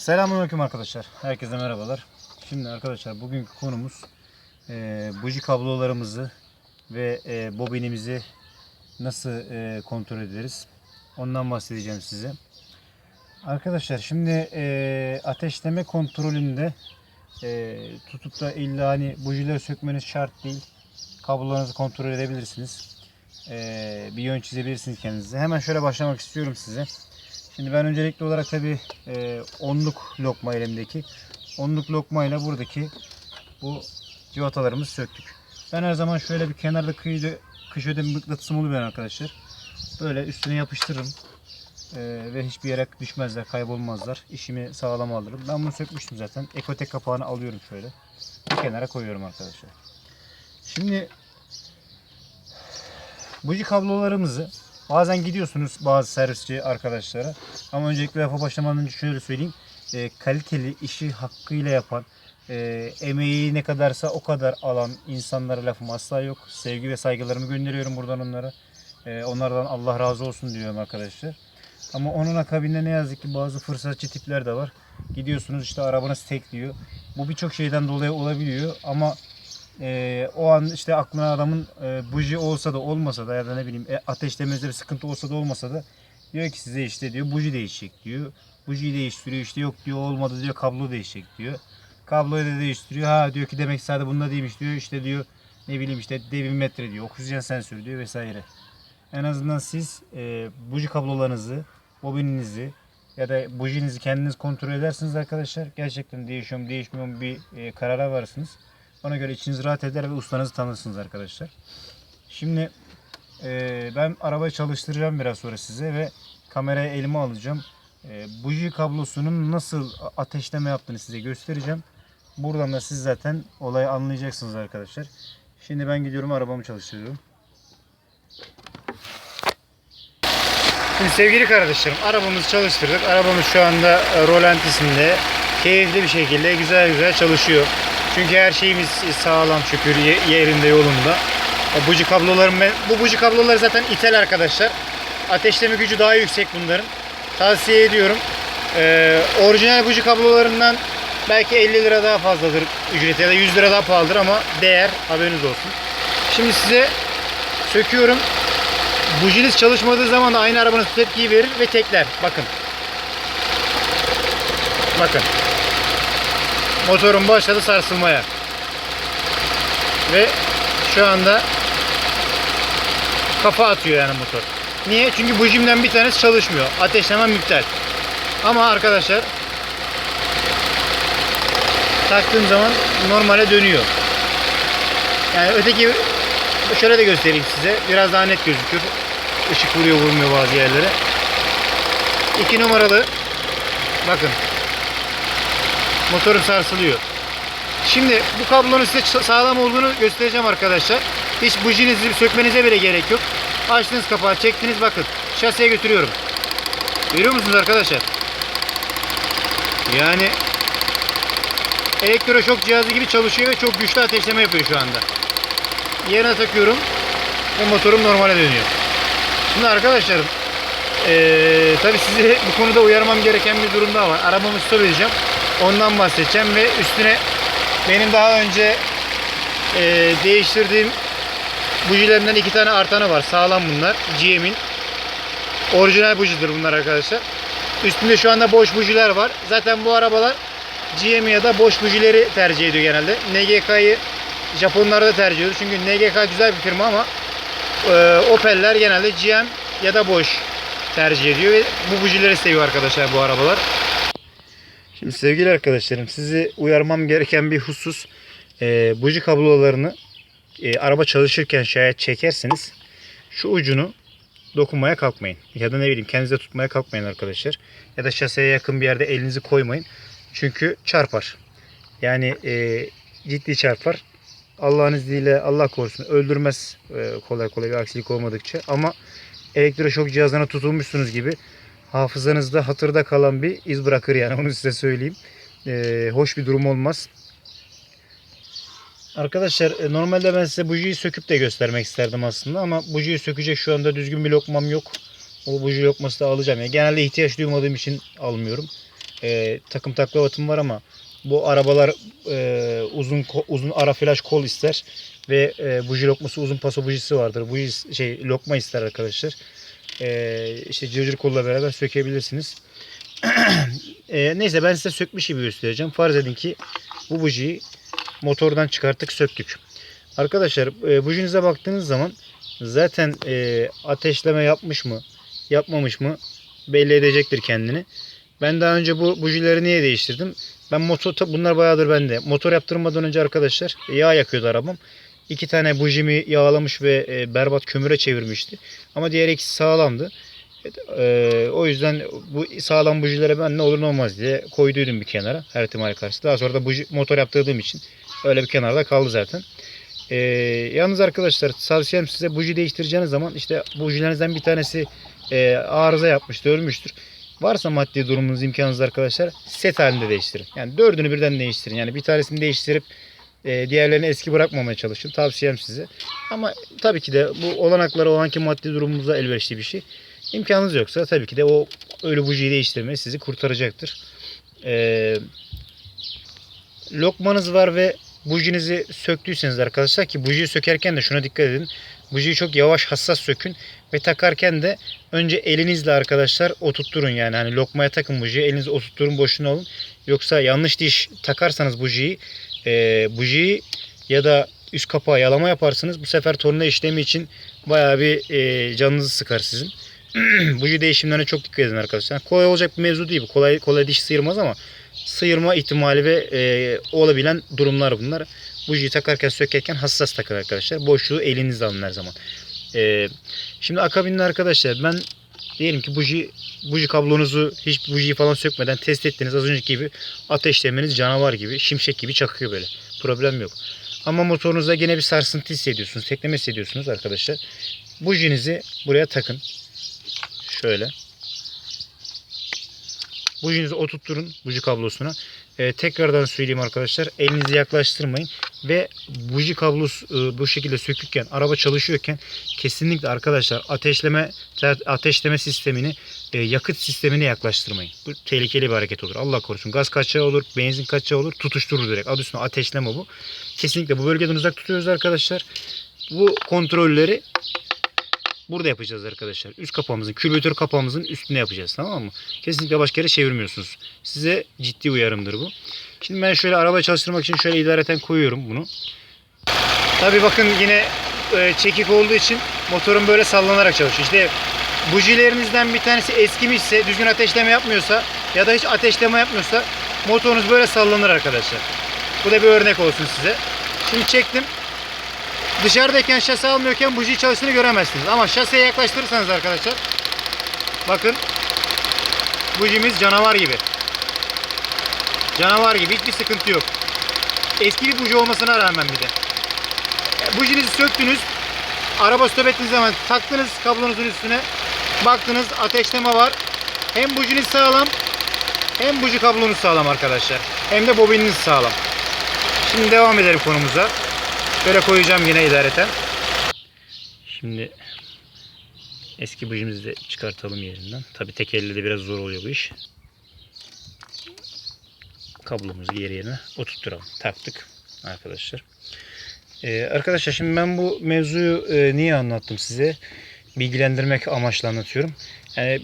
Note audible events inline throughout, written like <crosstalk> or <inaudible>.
Selamünaleyküm arkadaşlar. Herkese merhabalar. Şimdi arkadaşlar bugünkü konumuz e, buji kablolarımızı ve e, bobinimizi nasıl e, kontrol ederiz? Ondan bahsedeceğim size. Arkadaşlar şimdi e, ateşleme kontrolünde e, tutup da illa hani bujileri sökmeniz şart değil. Kablolarınızı kontrol edebilirsiniz. E, bir yön çizebilirsiniz kendinize. Hemen şöyle başlamak istiyorum size. Şimdi ben öncelikli olarak tabi e, onluk lokma elimdeki. Onluk lokma ile buradaki bu civatalarımızı söktük. Ben her zaman şöyle bir kenarda kıyıda kış ödemi mıknatısım oluyor arkadaşlar. Böyle üstüne yapıştırırım. E, ve hiçbir yere düşmezler, kaybolmazlar. İşimi sağlam alırım. Ben bunu sökmüştüm zaten. Ekotek kapağını alıyorum şöyle. Bir kenara koyuyorum arkadaşlar. Şimdi buji kablolarımızı Bazen gidiyorsunuz bazı servisçi arkadaşlara. Ama öncelikle lafa başlamadan önce şöyle söyleyeyim. E, kaliteli işi hakkıyla yapan, e, emeği ne kadarsa o kadar alan insanlara lafım asla yok. Sevgi ve saygılarımı gönderiyorum buradan onlara. E, onlardan Allah razı olsun diyorum arkadaşlar. Ama onun akabinde ne yazık ki bazı fırsatçı tipler de var. Gidiyorsunuz işte arabanız tek diyor. Bu birçok şeyden dolayı olabiliyor ama e, o an işte aklına adamın e, buji olsa da olmasa da ya da ne bileyim e, ateşlemezde sıkıntı olsa da olmasa da diyor ki size işte diyor buji değişecek diyor. Bujiyi değiştiriyor işte yok diyor olmadı diyor kablo değişecek diyor. Kabloyu da değiştiriyor. Ha diyor ki demek sadece bunda değilmiş diyor. İşte diyor ne bileyim işte devin metre diyor. Oksijen sensörü diyor vesaire. En azından siz e, buji kablolarınızı, bobininizi ya da bujinizi kendiniz kontrol edersiniz arkadaşlar. Gerçekten değişiyor mu değişmiyor mu bir e, karara varırsınız. Ona göre içiniz rahat eder ve ustanızı tanırsınız arkadaşlar. Şimdi e, ben arabayı çalıştıracağım biraz sonra size ve kamerayı elime alacağım. E, buji kablosunun nasıl ateşleme yaptığını size göstereceğim. Buradan da siz zaten olayı anlayacaksınız arkadaşlar. Şimdi ben gidiyorum arabamı çalıştırıyorum. Şimdi sevgili kardeşlerim arabamızı çalıştırdık. Arabamız şu anda e, rolantisinde keyifli bir şekilde güzel güzel çalışıyor. Çünkü her şeyimiz sağlam şükür ye- yerinde yolunda. E, Buji kablolarım ben, bu buji kabloları zaten ithal arkadaşlar. Ateşleme gücü daha yüksek bunların. Tavsiye ediyorum. Ee, orijinal buji kablolarından belki 50 lira daha fazladır ücreti ya da 100 lira daha pahalıdır ama değer haberiniz olsun. Şimdi size söküyorum. Bujiniz çalışmadığı zaman da aynı arabanız tepkiyi verir ve tekler. Bakın. Bakın. Motorun başladı sarsılmaya. Ve şu anda kafa atıyor yani motor. Niye? Çünkü bujimden bir tanesi çalışmıyor. Ateşlemem iptal. Ama arkadaşlar taktığım zaman normale dönüyor. Yani öteki şöyle de göstereyim size. Biraz daha net gözükür. Işık vuruyor vurmuyor bazı yerlere. 2 numaralı bakın motorum sarsılıyor. Şimdi bu kablonun size sağlam olduğunu göstereceğim arkadaşlar. Hiç bujinizi sökmenize bile gerek yok. Açtınız kapağı çektiniz bakın. Şaseye götürüyorum. Görüyor musunuz arkadaşlar? Yani elektroşok cihazı gibi çalışıyor ve çok güçlü ateşleme yapıyor şu anda. Yerine takıyorum ve motorum normale dönüyor. Şimdi arkadaşlarım eee tabi sizi bu konuda uyarmam gereken bir durum daha var. Arabamı stop edeceğim. Ondan bahsedeceğim ve üstüne benim daha önce eee, değiştirdiğim bujilerinden iki tane artanı var. Sağlam bunlar. GM'in. Orijinal bujidir bunlar arkadaşlar. Üstünde şu anda boş bujiler var. Zaten bu arabalar GM ya da boş bujileri tercih ediyor genelde. NGK'yı Japonlar da tercih ediyor. Çünkü NGK güzel bir firma ama e, Opel'ler genelde GM ya da boş tercih ediyor ve bu bujileri seviyor arkadaşlar bu arabalar. Şimdi sevgili arkadaşlarım sizi uyarmam gereken bir husus e, buji kablolarını e, araba çalışırken şayet çekerseniz şu ucunu dokunmaya kalkmayın. Ya da ne bileyim kendinize tutmaya kalkmayın arkadaşlar. Ya da şaseye yakın bir yerde elinizi koymayın. Çünkü çarpar. Yani e, ciddi çarpar. Allah'ın izniyle Allah korusun öldürmez e, kolay kolay bir aksilik olmadıkça. Ama elektroşok cihazına tutulmuşsunuz gibi hafızanızda hatırda kalan bir iz bırakır yani onu size söyleyeyim. E, hoş bir durum olmaz. Arkadaşlar e, normalde ben size bujiyi söküp de göstermek isterdim aslında ama bujiyi sökecek şu anda düzgün bir lokmam yok. O buji lokması da alacağım. Yani genelde ihtiyaç duymadığım için almıyorum. e, takım taklavatım var ama bu arabalar e, uzun uzun ara flash kol ister ve e, buji lokması uzun paso bujisi vardır. Buji şey lokma ister arkadaşlar. E, işte cırcır kolla beraber sökebilirsiniz. <clears throat> e, neyse ben size sökmüş gibi göstereceğim. Farz edin ki bu bujiyi motordan çıkarttık söktük. Arkadaşlar e, bujinize baktığınız zaman zaten e, ateşleme yapmış mı yapmamış mı belli edecektir kendini. Ben daha önce bu bujileri niye değiştirdim? Ben motor bunlar bayağıdır bende. Motor yaptırmadan önce arkadaşlar yağ yakıyordu arabam. İki tane bujimi yağlamış ve e, berbat kömüre çevirmişti. Ama diğer ikisi sağlamdı. E, o yüzden bu sağlam bujilere ben ne olur ne olmaz diye koyduydum bir kenara her ihtimale karşı. Daha sonra da buji, motor yaptırdığım için öyle bir kenarda kaldı zaten. E, yalnız arkadaşlar tavsiyem size buji değiştireceğiniz zaman işte bujilerinizden bir tanesi e, arıza yapmıştır, ölmüştür. Varsa maddi durumunuz, imkanınız arkadaşlar set halinde değiştirin. Yani dördünü birden değiştirin. Yani bir tanesini değiştirip e, diğerlerini eski bırakmamaya çalışın. Tavsiyem size. Ama tabii ki de bu olanaklara o anki maddi durumunuza elverişli bir şey. İmkanınız yoksa tabii ki de o ölü bujiyi değiştirme sizi kurtaracaktır. E, lokmanız var ve bujinizi söktüyseniz arkadaşlar ki bujiyi sökerken de şuna dikkat edin. Bujiyi çok yavaş hassas sökün ve takarken de önce elinizle arkadaşlar oturtturun yani hani lokmaya takın bujiyi elinizle oturtturun boşuna olun. Yoksa yanlış diş takarsanız bujiyi e, bujiyi ya da üst kapağı yalama yaparsınız. Bu sefer torna işlemi için bayağı bir e, canınızı sıkar sizin. <clears throat> buji değişimlerine çok dikkat edin arkadaşlar. Kolay olacak bir mevzu değil bu. Kolay kolay diş sıyırmaz ama sıyırma ihtimali ve e, olabilen durumlar bunlar. Bujiyi takarken sökerken hassas takın arkadaşlar. Boşluğu elinizle alın her zaman. E, şimdi akabinde arkadaşlar ben diyelim ki buji buji kablonuzu hiç bujiyi falan sökmeden test ettiniz. Az önceki gibi ateşlemeniz canavar gibi, şimşek gibi çakıyor böyle. Problem yok. Ama motorunuzda gene bir sarsıntı hissediyorsunuz, tekleme hissediyorsunuz arkadaşlar. Bujinizi buraya takın. Şöyle. Bujinizi oturtturun buji kablosuna. Ee, tekrardan söyleyeyim arkadaşlar. Elinizi yaklaştırmayın. Ve buji kablosu e, bu şekilde sökükken, araba çalışıyorken kesinlikle arkadaşlar ateşleme ateşleme sistemini e, yakıt sistemine yaklaştırmayın. Bu tehlikeli bir hareket olur. Allah korusun. Gaz kaçağı olur, benzin kaçağı olur. Tutuşturur direkt. Adı üstüne ateşleme bu. Kesinlikle bu bölgeden uzak tutuyoruz arkadaşlar. Bu kontrolleri burada yapacağız arkadaşlar. Üst kapağımızın, külbütör kapağımızın üstüne yapacağız. Tamam mı? Kesinlikle başka yere çevirmiyorsunuz. Size ciddi uyarımdır bu. Şimdi ben şöyle araba çalıştırmak için şöyle idareten koyuyorum bunu. Tabi bakın yine e, çekik olduğu için motorun böyle sallanarak çalışıyor. İşte bujilerinizden bir tanesi eskimişse, düzgün ateşleme yapmıyorsa ya da hiç ateşleme yapmıyorsa motorunuz böyle sallanır arkadaşlar. Bu da bir örnek olsun size. Şimdi çektim. Dışarıdayken şase almıyorken buji çalıştığını göremezsiniz. Ama şaseye yaklaştırırsanız arkadaşlar bakın bujimiz canavar gibi. Canavar gibi hiçbir sıkıntı yok. Eski bir buji olmasına rağmen bir de. Bujinizi söktünüz. Araba stop ettiğiniz zaman taktınız kablonuzun üstüne. Baktınız ateşleme var. Hem bujiniz sağlam hem buji kablonuz sağlam arkadaşlar. Hem de bobininiz sağlam. Şimdi devam edelim konumuza. Şöyle koyacağım yine idareten. Şimdi eski bujimizi de çıkartalım yerinden. Tabi tek elle de biraz zor oluyor bu iş. Kablomuzu geri yerine oturtturalım. Taktık arkadaşlar. Ee, arkadaşlar şimdi ben bu mevzuyu e, niye anlattım size? Bilgilendirmek amaçlı anlatıyorum. Yani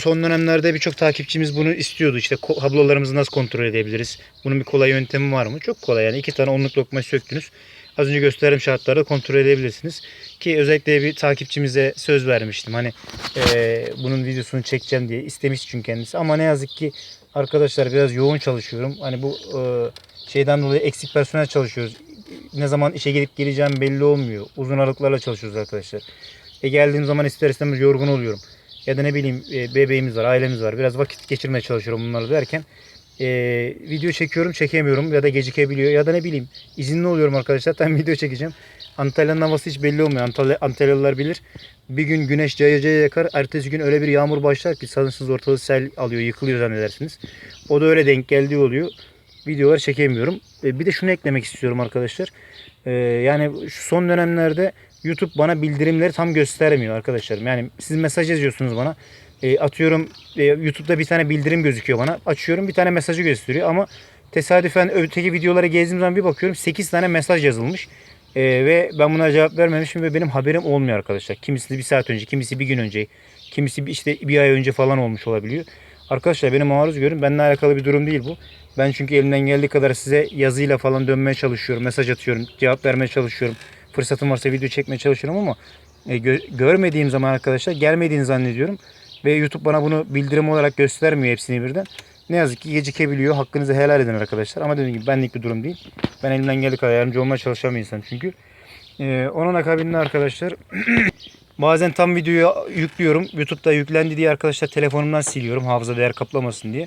son dönemlerde birçok takipçimiz bunu istiyordu. İşte kablolarımızı nasıl kontrol edebiliriz? Bunun bir kolay yöntemi var mı? Çok kolay yani. iki tane onluk lokma söktünüz. Az önce gösterdiğim şartlarda kontrol edebilirsiniz. Ki özellikle bir takipçimize söz vermiştim. Hani e, bunun videosunu çekeceğim diye istemiş çünkü kendisi. Ama ne yazık ki arkadaşlar biraz yoğun çalışıyorum. Hani bu e, şeyden dolayı eksik personel çalışıyoruz. Ne zaman işe gelip geleceğim belli olmuyor. Uzun aralıklarla çalışıyoruz arkadaşlar. E geldiğim zaman ister istemez yorgun oluyorum. Ya da ne bileyim e, bebeğimiz var, ailemiz var. Biraz vakit geçirmeye çalışıyorum bunları derken. E, video çekiyorum, çekemiyorum ya da gecikebiliyor. Ya da ne bileyim izinli oluyorum arkadaşlar. Tam <laughs> video çekeceğim. Antalya'nın havası hiç belli olmuyor. Antalya, Antalyalılar bilir. Bir gün güneş cayır cayır yakar. Ertesi gün öyle bir yağmur başlar ki sanırsınız ortalığı sel alıyor, yıkılıyor zannedersiniz. O da öyle denk geldiği oluyor. Videolar çekemiyorum. E, bir de şunu eklemek istiyorum arkadaşlar. E, yani şu son dönemlerde YouTube bana bildirimleri tam göstermiyor arkadaşlarım. Yani siz mesaj yazıyorsunuz bana. E, atıyorum e, YouTube'da bir tane bildirim gözüküyor bana. Açıyorum bir tane mesajı gösteriyor ama tesadüfen öteki videolara gezdiğim zaman bir bakıyorum 8 tane mesaj yazılmış. E, ve ben buna cevap vermemişim ve benim haberim olmuyor arkadaşlar. Kimisi bir saat önce, kimisi bir gün önce, kimisi işte bir ay önce falan olmuş olabiliyor. Arkadaşlar beni maruz görün. Benimle alakalı bir durum değil bu. Ben çünkü elimden geldiği kadar size yazıyla falan dönmeye çalışıyorum. Mesaj atıyorum. Cevap vermeye çalışıyorum. Fırsatım varsa video çekmeye çalışıyorum ama e, gö- görmediğim zaman arkadaşlar gelmediğini zannediyorum. Ve YouTube bana bunu bildirim olarak göstermiyor hepsini birden. Ne yazık ki gecikebiliyor. Hakkınızı helal edin arkadaşlar. Ama dediğim gibi benlik bir durum değil. Ben elimden geldiği kadar yardımcı olmaya çalışan bir insan çünkü. Ee, onun akabinde arkadaşlar <clears throat> bazen tam videoyu yüklüyorum. YouTube'da yüklendi diye arkadaşlar telefonumdan siliyorum hafıza değer kaplamasın diye.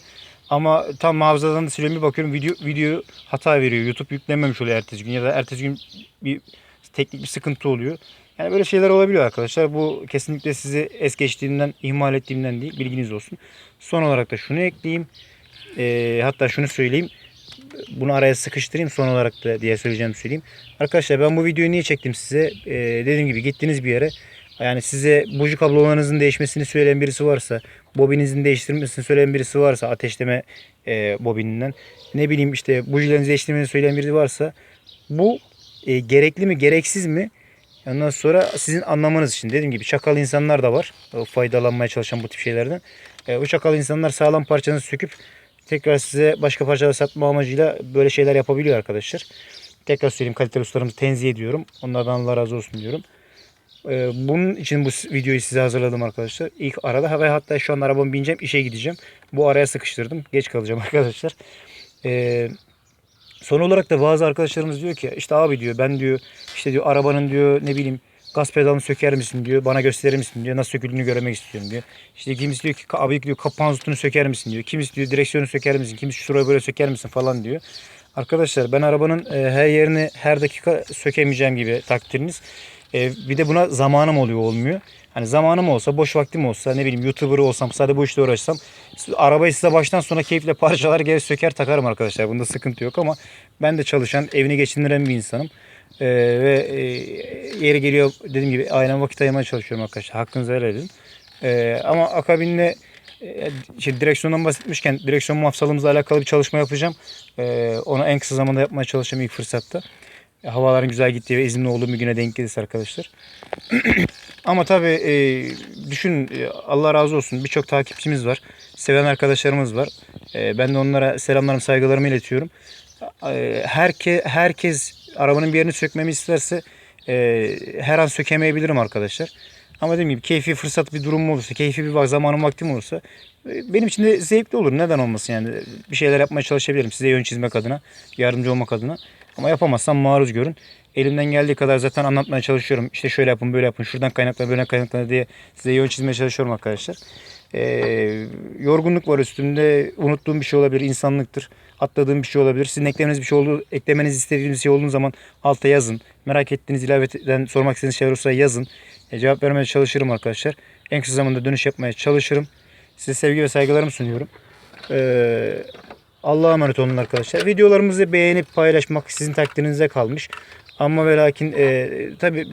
Ama tam hafızadan da siliyorum bir bakıyorum video video hata veriyor. YouTube yüklenmemiş oluyor ertesi gün ya da ertesi gün bir teknik bir sıkıntı oluyor. Yani böyle şeyler olabiliyor arkadaşlar. Bu kesinlikle sizi es geçtiğimden, ihmal ettiğimden değil. Bilginiz olsun. Son olarak da şunu ekleyeyim. Ee, hatta şunu söyleyeyim. Bunu araya sıkıştırayım son olarak da diye söyleyeceğim söyleyeyim. Arkadaşlar ben bu videoyu niye çektim size? Ee, dediğim gibi gittiniz bir yere. Yani size buji kablolarınızın değişmesini söyleyen birisi varsa, bobininizin değiştirmesini söyleyen birisi varsa ateşleme e, bobininden ne bileyim işte bujilerinizi değiştirmeni söyleyen birisi varsa bu e, gerekli mi gereksiz mi? Ondan sonra sizin anlamanız için dediğim gibi çakal insanlar da var. O faydalanmaya çalışan bu tip şeylerden. E, bu çakal insanlar sağlam parçanızı söküp tekrar size başka parçalar satma amacıyla böyle şeyler yapabiliyor arkadaşlar. Tekrar söyleyeyim kaliteli ustalarımızı tenzih ediyorum. Onlardan Allah razı olsun diyorum. E, bunun için bu videoyu size hazırladım arkadaşlar. İlk arada ve hatta şu an arabamı bineceğim işe gideceğim. Bu araya sıkıştırdım. Geç kalacağım <laughs> arkadaşlar. Eee Son olarak da bazı arkadaşlarımız diyor ki işte abi diyor ben diyor işte diyor arabanın diyor ne bileyim gaz pedalını söker misin diyor bana gösterir misin diyor nasıl söküldüğünü görmek istiyorum diyor. İşte kimisi diyor ki abi diyor kapağın zıtını söker misin diyor. Kimisi diyor direksiyonu söker misin kimisi şurayı böyle söker misin falan diyor. Arkadaşlar ben arabanın e, her yerini her dakika sökemeyeceğim gibi takdiriniz. E, bir de buna zamanım oluyor olmuyor. Hani zamanım olsa, boş vaktim olsa, ne bileyim YouTuber olsam, sadece bu işle uğraşsam arabayı size baştan sona keyifle <laughs> parçalar geri söker takarım arkadaşlar. Bunda sıkıntı yok ama ben de çalışan, evini geçindiren bir insanım. Ee, ve e, yeri geliyor dediğim gibi aynen vakit ayırmaya çalışıyorum arkadaşlar. Hakkınızı helal edin. Ee, ama akabinde e, şey, direksiyondan bahsetmişken direksiyon mafsalımızla alakalı bir çalışma yapacağım. Ee, onu en kısa zamanda yapmaya çalışacağım ilk fırsatta. Havaların güzel gittiği ve izinli olduğum bir güne denk gelirse arkadaşlar. <clears throat> Ama tabii e, düşün e, Allah razı olsun birçok takipçimiz var. Seven arkadaşlarımız var. E, ben de onlara selamlarımı saygılarımı iletiyorum. E, herke, herkes arabanın bir yerini sökmemi isterse e, her an sökemeyebilirim arkadaşlar. Ama dediğim gibi keyfi fırsat bir durum olursa, keyfi bir zamanım vaktim olursa e, benim için de zevkli olur. Neden olmasın yani. Bir şeyler yapmaya çalışabilirim size yön çizmek adına, yardımcı olmak adına. Ama yapamazsam maruz görün. Elimden geldiği kadar zaten anlatmaya çalışıyorum. İşte şöyle yapın, böyle yapın, şuradan kaynakla, böyle kaynakla diye size yön çizmeye çalışıyorum arkadaşlar. Ee, yorgunluk var üstümde. Unuttuğum bir şey olabilir, insanlıktır. Atladığım bir şey olabilir. Sizin eklemeniz bir şey oldu, eklemenizi istediğiniz bir şey olduğu zaman alta yazın. Merak ettiğiniz, ilaveten sormak istediğiniz şeyler olursa yazın. E, cevap vermeye çalışırım arkadaşlar. En kısa zamanda dönüş yapmaya çalışırım. Size sevgi ve saygılarımı sunuyorum. Ee, Allah'a emanet olun arkadaşlar. Videolarımızı beğenip paylaşmak sizin takdirinize kalmış. Ama ve lakin e, tabi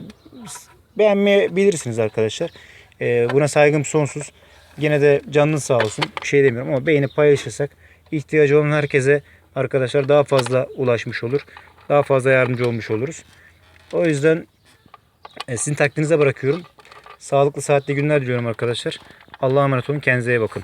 beğenmeyebilirsiniz arkadaşlar. E, buna saygım sonsuz. Yine de canınız sağ olsun. Bir şey demiyorum ama beğenip paylaşırsak ihtiyacı olan herkese arkadaşlar daha fazla ulaşmış olur. Daha fazla yardımcı olmuş oluruz. O yüzden e, sizin takdirinize bırakıyorum. Sağlıklı saatli günler diliyorum arkadaşlar. Allah'a emanet olun. Kendinize iyi bakın.